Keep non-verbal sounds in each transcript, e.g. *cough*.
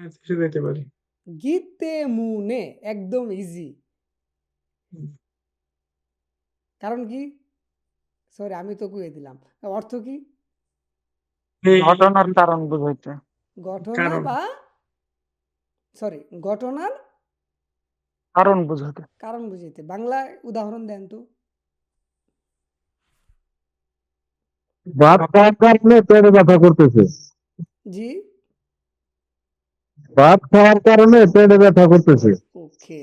হ্যাঁ, পারি। গীতে মুনে একদম ইজি। কারণ কি? সরি আমি তো কইয়ে দিলাম। অর্থ কি? ঘটনার কারণ বুঝাইতে। ঘটনা বা সরি ঘটনার কারণ বুঝাতে। কারণ বুঝাইতে। বাংলায় উদাহরণ দেন তো? ভাত খাওয়ার কারণে পেটে ব্যথা করতেছে। জি? ভাত খাওয়ার কারণে পেটে ব্যথা করতেছে। ওকে।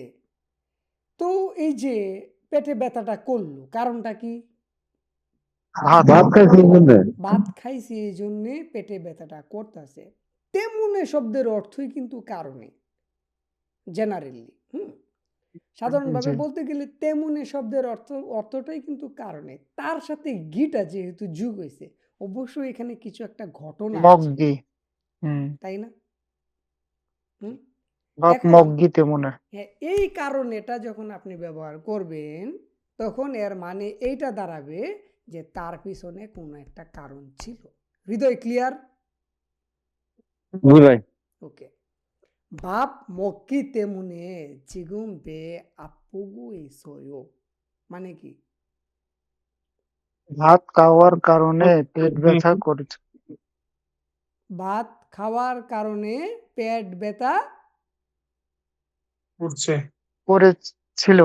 তো এই যে পেটে ব্যথাটা করল, কারণটা কি? ভাত ভাত খাইছি এইজন্যে। ভাত খাইছি এইজন্যে পেটে ব্যথাটা করতাছে। তেমনে শব্দের অর্থই কিন্তু কারণে। জেনারেলি, হুম? সাধারণভাবে বলতে গেলে তেমনে শব্দের অর্থ অর্থটাই কিন্তু কারণে। তার সাথে গিটা যেহেতু যুগ হয়েছে অবশ্যই এখানে কিছু একটা ঘটনা। তাই না? হুম? ভাত এখন এই কারণেটা যখন আপনি ব্যবহার করবেন তখন এর মানে এইটা দাঁড়াবে যে তার পিছনে কোন একটা কারণ ছিল। হৃদয় ক্লিয়ার ওকে। বাপ মক্কি তেমনে চিগুম বে আপুগু ইসয়ো মানে কি? ভাত খাওয়ার কারণে পেট ব্যথা করছে। ভাত খাওয়ার কারণে পেট ব্যথা করছে। করেছিল।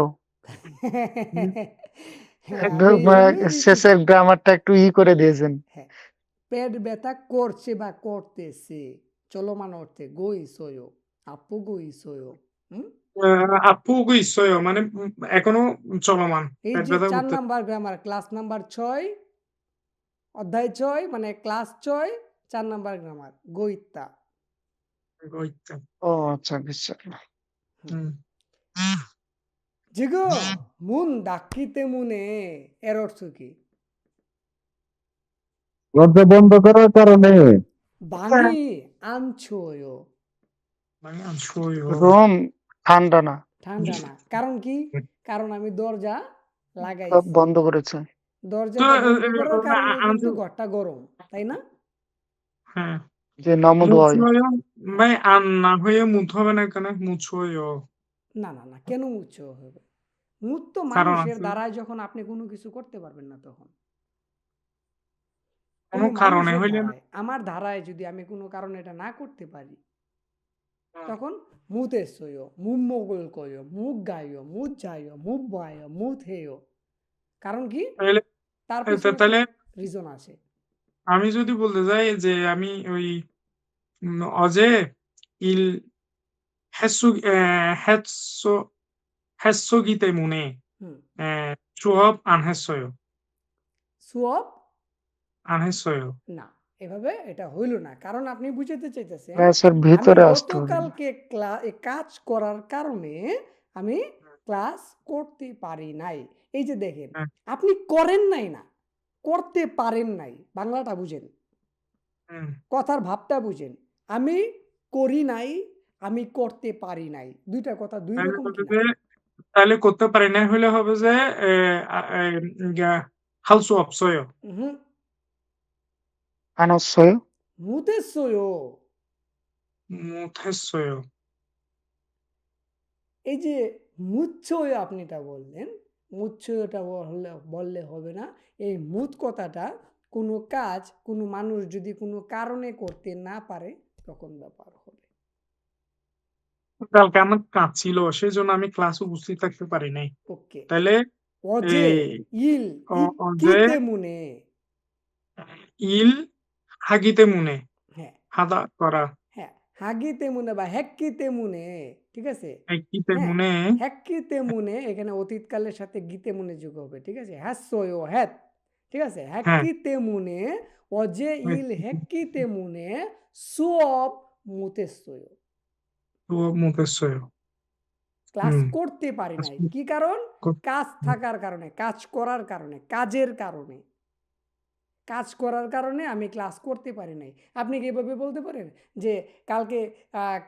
শেষের গ্রামারটা একটু ই করে দিয়েছেন। হ্যাঁ, পেট ব্যথা করছে বা করতেছে চলমান অর্থে আপু আপু মানে এখনও চলমান এই যে চার নাম্বার গ্রামার ক্লাস নাম্বার ছয় অধ্যায় ছয় মানে ক্লাস ছয় চার নাম্বার গ্রামার গোইত্তা জিগো মুন মুনে এর অর্থ কি? বন্ধ করার কারণে। বাঙি রুম ঠান্ডা না। ঠান্ডা না। কারণ কি? কারণ আমি দরজা লাগাই বন্ধ করেছি। দরজা ঘরটা গরম তাই না? হ্যাঁ। যে নমোদয় মুচোয় ভাই আর না হয়ে মুত হবে না কেন? মুচোয় না না না কেন মুচ হবে? মুত তো মানুষের দ্বারা যখন আপনি কোনো কিছু করতে পারবেন না তখন। কোনো কারণে হইলে আমার ধারায় যদি আমি কোনো কারণে এটা না করতে পারি হ্যাঁ। তখন মুতে সইও মুম মোগল কইও মুখ গাইও মুখ যাইও মুখ বায়ো মুথ হেও কারণ কি? তার তাহলে রিজন আছে। আমি যদি বলতে যাই যে আমি ওই অজে ইল হেসু হেসো হেসোগি আনহেসয়। আনহেসয়। না এভাবে এটা হইল না কারণ আপনি বুঝাতে চাইতেছেন হ্যাঁ, স্যার ভিতরে কাজ করার কারণে আমি হ্যাঁ। ক্লাস করতে পারি নাই। এই যে দেখেন হ্যাঁ। আপনি করেন নাই না করতে পারেন নাই। বাংলাটা বুঝেন। কথার ভাবটা বুঝেন। আমি করি নাই আমি করতে পারি নাই। দুইটা কথা দুই রকম তাহলে করতে পারি নাই হলে হবে যে হালসু অপসয় মুতেসয় মুতেসয় এই যে মুচ্ছয় আপনিটা বললেন মুচ্ছ হলে বললে হবে না। এই মুদ কথাটা কোনো কাজ কোনো মানুষ যদি কোনো কারণে করতে না পারে তখন ব্যাপার হবে। কালকে আমার কাজ ছিল সেই জন্য আমি ক্লাস উপস্থিত থাকতে পারি নাই। ওকে। তাহলে অজে ইল কিতে মুনে। ইল হাগিতে মুনে। হ্যাঁ। হাদা করা। হাগিতে মুনে বা হ্যাক্কিতে মুনে ঠিক আছে? হ্যাক্কিতে মুনে হ্যাক্কিতে মুনে এখানে অতীতকালের সাথে গীতে মুনে যোগ হবে ঠিক আছে? হ্যাসয় ও হ্যাত ঠিক আছে? হ্যাক্কিতে মুনে অজে ইল হ্যাক্কিতে মুনে সুঅব মুতেসয় সুঅব মুতেসয় ক্লাস করতে পারি নাই। কি কারণ? কাজ থাকার কারণে কাজ করার কারণে কাজের কারণে। কাজ করার কারণে আমি ক্লাস করতে পারি নাই। আপনি কি এভাবে বলতে পারেন যে কালকে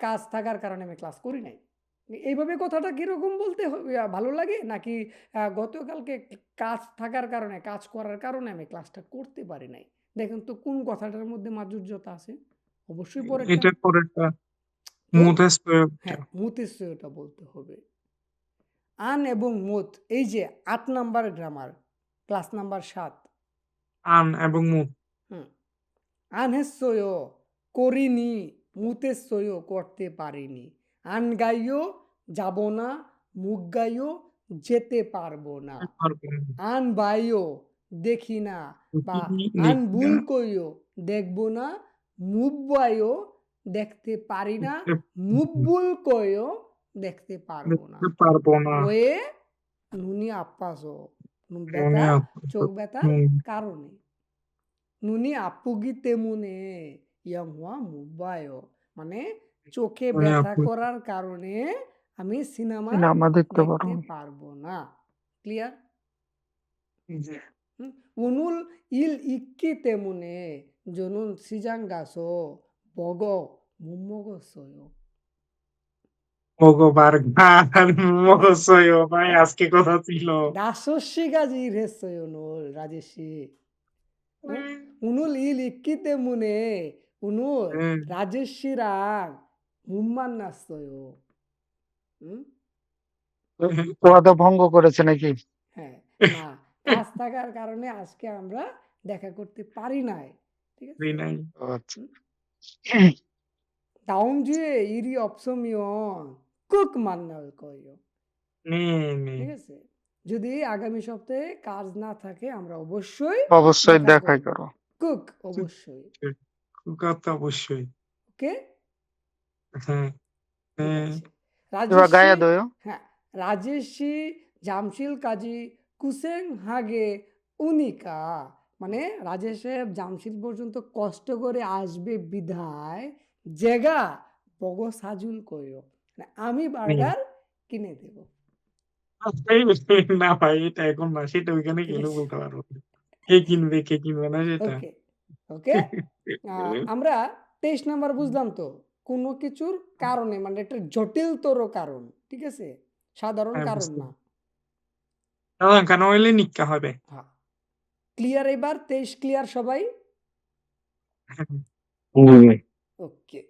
কাজ থাকার কারণে আমি ক্লাস করি নাই? এইভাবে কথাটা কীরকম বলতে ভালো লাগে? নাকি গতকালকে কাজ থাকার কারণে, কাজ করার কারণে আমি ক্লাসটা করতে পারি নাই। দেখেন তো কোন কথাটার মধ্যে মাধুর্যতা আছে? অবশ্যই পরেরটা হ্যাঁ মুতেসয়টা বলতে হবে আন এবং মুত এই যে আট নাম্বার গ্রামার ক্লাস নাম্বার সাত আন এবং মুত হুম আনহেসয় করিনি মুতেসয় করতে পারিনি আন গাইও যাব না মুখ গাইও যেতে পারব না আন বাইও দেখি না বা আন ভুল কইও দেখব না মুব্বাইও দেখতে পারি না দেখতে মুব্বুল কইও দেখতে পারব না পারব না ওয়ে নুনি মনে ব্যথা চোখ ব্যথার কারণে নুনি আপুগি তেমুনে ইয়ামুয়া মুব্বায়ও মানে চোখে ব্যথা করার কারণে আমি সিনেমা দেখতে পারব না ক্লিয়ার জি। উনুল ইল ইক্কি তেমুনে জনুন সিজাঙ্গাসো বগ মুম্মগসয় ভগবার গান মহসয় ভাই আজকে কথা ছিল দাসস্যি গাজি ইরেসয় উনুল রাজেশি উনুল ইল ইক্কি তেমুনে উনুল হুম, রাজেশিরাং মুম্মান নাস্তয় হুম ওয়াদা ভঙ্গ করেছে নাকি হ্যাঁ না কাজ থাকার কারণে আজকে আমরা দেখা করতে পারি নাই ঠিক আছে জি নাই ও আচ্ছা 다음 주에 일이 없으면 কুক মান্নাল কয়ো ঠিক আছে? যদি আগামী সপ্তাহে কাজ না থাকে আমরা অবশ্যই অবশ্যই দেখাই করো। কুক অবশ্যই। কুক তো অবশ্যই। ওকে? হ্যাঁ, হ্যাঁ। হ্যাঁ, জামশিল কাজী কুসেং হাগে উনিকা। মানে রাজেশের জামশিল পর্যন্ত কষ্ট করে আসবে বিধায়। জেগা বগ সাজুল কয় মানে আমি বার্গার কিনে দেব। *laughs* না ভাই এটা এখন না সেটা ওইখানে গেলে *laughs* বলতে পারব। কে কিনবে কে কিনবে না সেটা। ওকে ওকে? *laughs* আমরা তেইশ নাম্বার বুঝলাম তো কোনো কিছুর কারণে মানে একটা জটিলতর কারণ ঠিক আছে? সাধারণ হ্যাঁ, কারণ। না। সাধারণ কেন হইলে নিকা হবে। হ্যাঁ ক্লিয়ার এবার তেইশ ক্লিয়ার সবাই? ওকে।